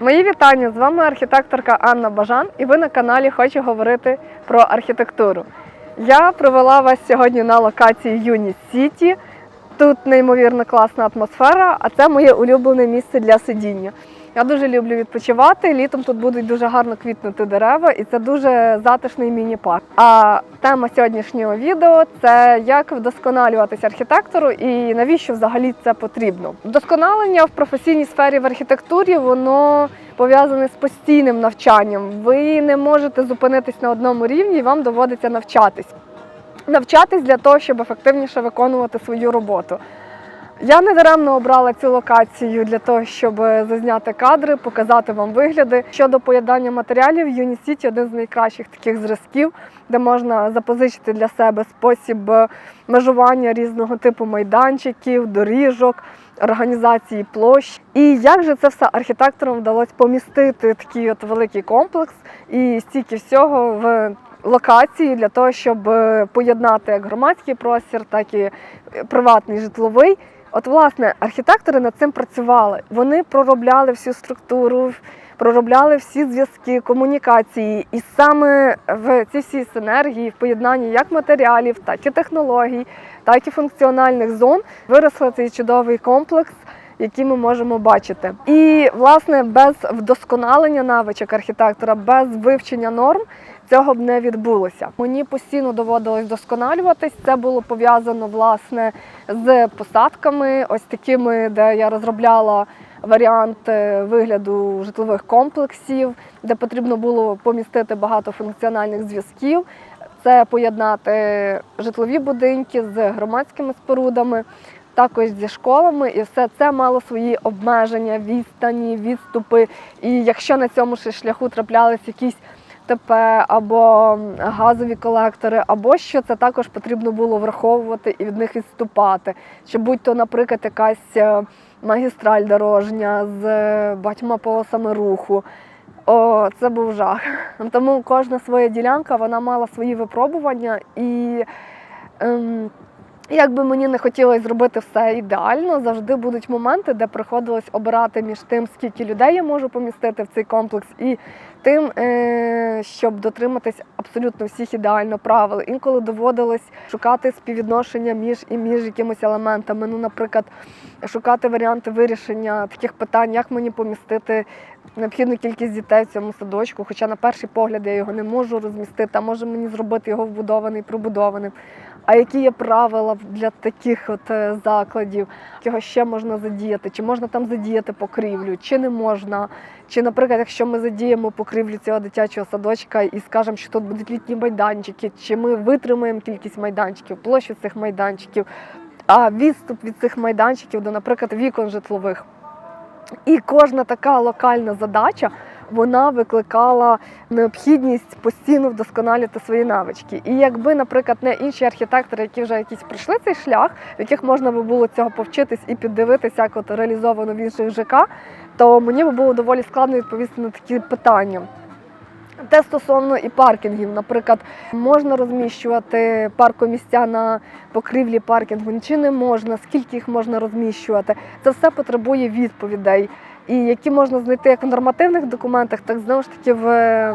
Мої вітання! З вами архітекторка Анна Бажан, і ви на каналі Хочу говорити про архітектуру. Я провела вас сьогодні на локації Юні Сіті. Тут неймовірно класна атмосфера, а це моє улюблене місце для сидіння. Я дуже люблю відпочивати. Літом тут будуть дуже гарно квітнути дерева, і це дуже затишний міні-парк. А тема сьогоднішнього відео це як вдосконалюватися архітектору і навіщо взагалі це потрібно. Вдосконалення в професійній сфері в архітектурі воно пов'язане з постійним навчанням. Ви не можете зупинитись на одному рівні, і вам доводиться навчатись. Навчатись для того, щоб ефективніше виконувати свою роботу. Я не даремно обрала цю локацію для того, щоб зазняти кадри, показати вам вигляди. Щодо поєднання матеріалів, Юнісіті один з найкращих таких зразків, де можна запозичити для себе спосіб межування різного типу майданчиків, доріжок, організації площ. І як же це все архітекторам вдалося помістити такий от великий комплекс і стільки всього в локації для того, щоб е, поєднати як громадський простір, так і е, приватний житловий. От, власне, архітектори над цим працювали. Вони проробляли всю структуру, проробляли всі зв'язки, комунікації. І саме в цій всій синергії, в поєднанні як матеріалів, так і технологій, так і функціональних зон виросли цей чудовий комплекс. Які ми можемо бачити, і власне без вдосконалення навичок архітектора, без вивчення норм цього б не відбулося. Мені постійно доводилось вдосконалюватись. Це було пов'язано власне з посадками, ось такими, де я розробляла варіант е, вигляду житлових комплексів, де потрібно було помістити багато функціональних зв'язків. Це поєднати житлові будинки з громадськими спорудами. Також зі школами, і все це мало свої обмеження, відстані, відступи. І якщо на цьому ж шляху траплялись якісь ТП або газові колектори, або що це також потрібно було враховувати і від них відступати. Чи будь-то, наприклад, якась е, магістраль дорожня з е, багатьма полосами руху. О, це був жах. Тому кожна своя ділянка вона мала свої випробування і. Ем, як би мені не хотілося зробити все ідеально, завжди будуть моменти, де приходилось обирати між тим, скільки людей я можу помістити в цей комплекс, і тим, е, щоб дотриматись абсолютно всіх ідеально правил. Інколи доводилось шукати співвідношення між і між якимись елементами. Ну, наприклад, шукати варіанти вирішення таких питань, як мені помістити необхідну кількість дітей в цьому садочку. Хоча на перший погляд я його не можу розмістити, а може мені зробити його вбудований, пробудованим. А які є правила для таких от е, закладів, його ще можна задіяти? Чи можна там задіяти покрівлю, чи не можна? Чи, наприклад, якщо ми задіємо покрівлю цього дитячого садочка і скажемо, що тут будуть літні майданчики, чи ми витримаємо кількість майданчиків, площу цих майданчиків, а відступ від цих майданчиків до, наприклад, вікон житлових. І кожна така локальна задача вона викликала необхідність постійно вдосконалювати свої навички. І якби, наприклад, не інші архітектори, які вже якісь пройшли цей шлях, в яких можна би було цього повчитись і піддивитися, як от реалізовано в інших ЖК, то мені би було доволі складно відповісти на такі питання. Те стосовно і паркінгів, наприклад, можна розміщувати паркомісця на покрівлі паркінгу, чи не можна, скільки їх можна розміщувати. Це все потребує відповідей, і які можна знайти як в нормативних документах, так знову ж таки в е,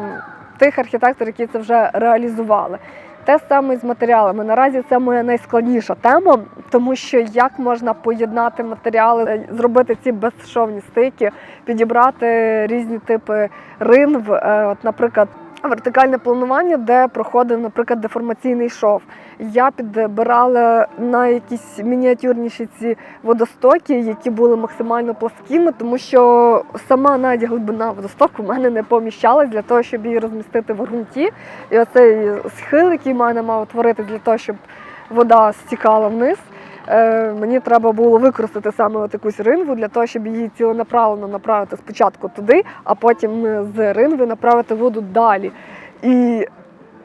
тих архітекторів, які це вже реалізували. Те саме з матеріалами. Наразі це моя найскладніша тема, тому що як можна поєднати матеріали, е, зробити ці безшовні стики, підібрати різні типи ринв. Е, От, наприклад, вертикальне планування, де проходив, наприклад, деформаційний шов. Я підбирала на якісь мініатюрніші ці водостоки, які були максимально пласкими, тому що сама навіть глибина водостоку в мене не поміщалась для того, щоб її розмістити в ґрунті. І оцей схил, який в мене мав утворити для того, щоб вода стікала вниз. Е, Мені треба було використати саме якусь ринву для того, щоб її ціленаправленно направити спочатку туди, а потім е, з ринви направити воду далі. І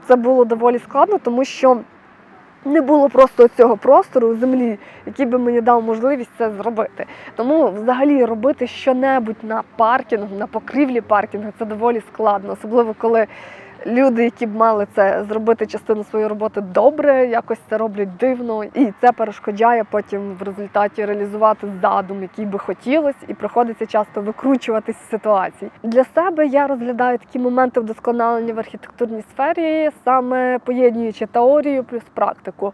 це було доволі складно, тому що не було просто цього простору у землі, який би мені дав можливість це зробити. Тому взагалі робити що-небудь на паркінгу, на покрівлі паркінгу це доволі складно, особливо коли люди, які б мали це зробити частину своєї роботи добре, якось це роблять дивно, і це перешкоджає потім в результаті реалізувати задум, який би хотілося, і приходиться часто викручуватись з ситуацій. Для себе я розглядаю такі моменти вдосконалення в архітектурній сфері, саме поєднуючи теорію плюс практику.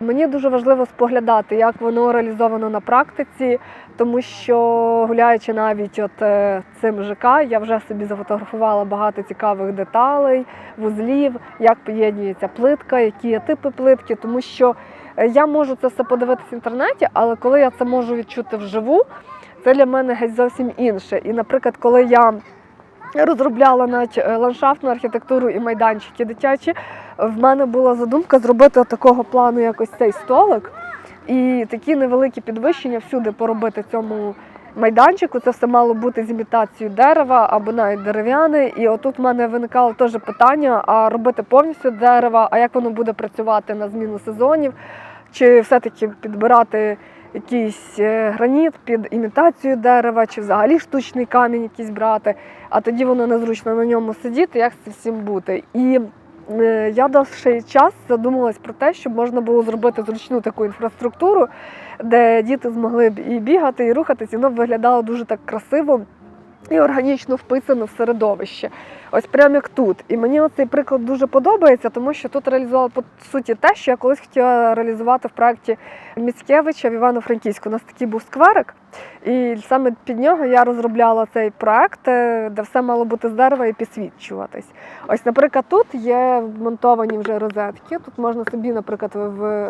Мені дуже важливо споглядати, як воно реалізовано на практиці, тому що гуляючи навіть от е, цим ЖК, я вже собі зафотографувала багато цікавих деталей, вузлів, як поєднується плитка, які є типи плитки, тому що е, я можу це все подивитися в інтернеті, але коли я це можу відчути вживу, це для мене геть зовсім інше. І, наприклад, коли я розробляла навіть е, ландшафтну архітектуру і майданчики дитячі, в мене була задумка зробити такого плану якось цей столик і такі невеликі підвищення всюди поробити цьому майданчику. Це все мало бути з імітацією дерева або навіть дерев'яне. І отут в мене виникало теж питання: а робити повністю дерева, а як воно буде працювати на зміну сезонів, чи все-таки підбирати якийсь е, граніт під імітацію дерева, чи взагалі штучний камінь якийсь брати, а тоді воно незручно на ньому сидіти, як з цим всім бути. І е, я довший час задумалась про те, щоб можна було зробити зручну таку інфраструктуру, де діти змогли б і бігати, і рухатись, і воно виглядало дуже так красиво і органічно вписано в середовище. Ось прямо як тут. І мені цей приклад дуже подобається, тому що тут реалізувала по суті те, що я колись хотіла реалізувати в проєкті Міцкевича в Івано-Франківську. У нас такий був скверик, і саме під нього я розробляла цей проект, е, де все мало бути з дерева і підсвічуватись. Ось, наприклад, тут є вмонтовані вже розетки. Тут можна собі, наприклад,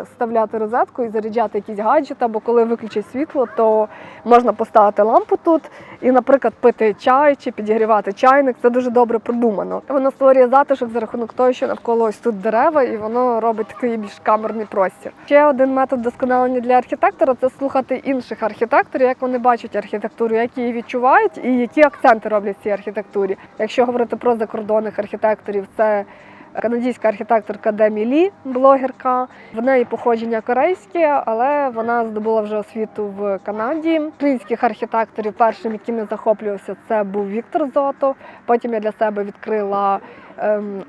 вставляти розетку і заряджати якийсь гаджет, або коли виключить світло, то можна поставити лампу тут і, наприклад, пити чай чи підігрівати чайник. Це дуже добре продумано. Воно створює затишок за рахунок того, що навколо ось тут дерева, і воно робить такий більш камерний простір. Ще один метод досконалення для архітектора це слухати інших архітекторів, як вони бачать архітектуру, як її відчувають, і які акценти роблять в цій архітектурі. Якщо говорити про закордонних архітекторів, це канадська архітекторка Демі Лі, блогерка. В неї походження корейське, але вона здобула вже освіту в Канаді. Українських архітекторів першим, яким я захоплювався, це був Віктор Зото. Потім я для себе відкрила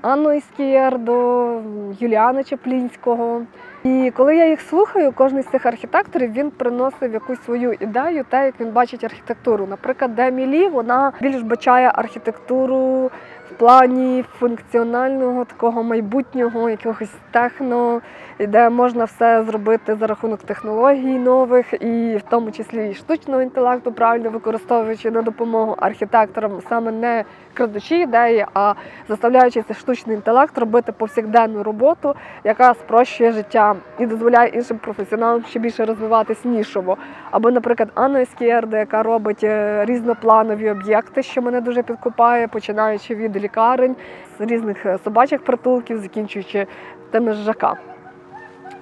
Анну Іскєрду, Юліана Чеплінського. І коли я їх слухаю, кожен з цих архітекторів він приносив якусь свою ідею, те, як він бачить архітектуру. Наприклад, Демі Лі, вона більш бачає архітектуру в плані функціонального такого майбутнього, якогось техно, де можна все зробити за рахунок технологій нових, і в тому числі і штучного інтелекту, правильно використовуючи на допомогу архітекторам саме не крадучи ідеї, а заставляючи цей штучний інтелект робити повсякденну роботу, яка спрощує життя і дозволяє іншим професіоналам ще більше розвиватись нішово. Або, наприклад, Анна Ескєрда, яка робить е, різнопланові об'єкти, що мене дуже підкупає, починаючи від лікарень, з різних е, собачих притулків, закінчуючи тими ж ЖК.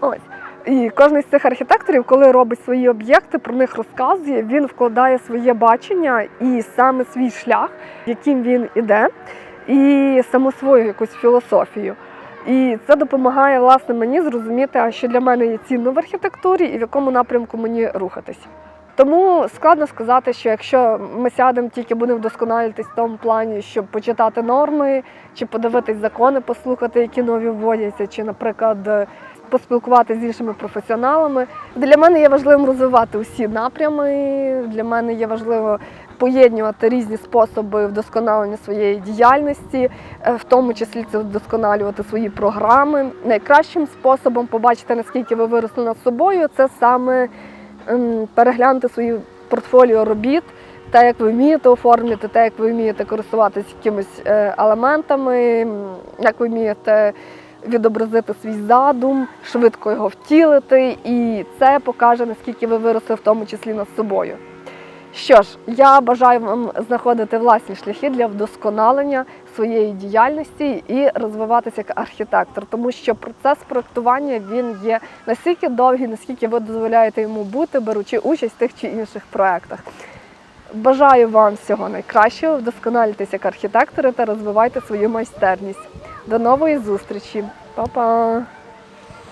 Ось. І кожен з цих архітекторів, коли робить свої об'єкти, про них розказує, він вкладає своє бачення і саме свій шлях, яким він іде, і саму свою якусь філософію. І це допомагає власне мені зрозуміти, що для мене є цінно в архітектурі і в якому напрямку мені рухатись. Тому складно сказати, що якщо ми сядемо, тільки будемо вдосконалюватись в тому плані, щоб почитати норми, чи подивитись закони, послухати, які нові вводяться, чи, наприклад, поспілкуватися з іншими професіоналами. Для мене є важливим розвивати усі напрями. Для мене є важливо поєднувати різні способи вдосконалення своєї діяльності, е, в тому числі це вдосконалювати свої програми. Найкращим способом побачити, наскільки ви виросли над собою, це саме ем, переглянути свої портфоліо робіт. Те, як ви вмієте оформлювати, те, як ви вмієте користуватися якимись е, елементами, як ви вмієте відобразити свій задум, швидко його втілити, і це покаже, наскільки ви виросли в тому числі над собою. Що ж, я бажаю вам знаходити власні шляхи для вдосконалення своєї діяльності і розвиватися як архітектор, тому що процес проектування він є настільки довгий, наскільки ви дозволяєте йому бути, беручи участь в тих чи інших проектах. Бажаю вам всього найкращого, вдосконалюйтесь як архітектори та розвивайте свою майстерність. До нової зустрічі, Па-па!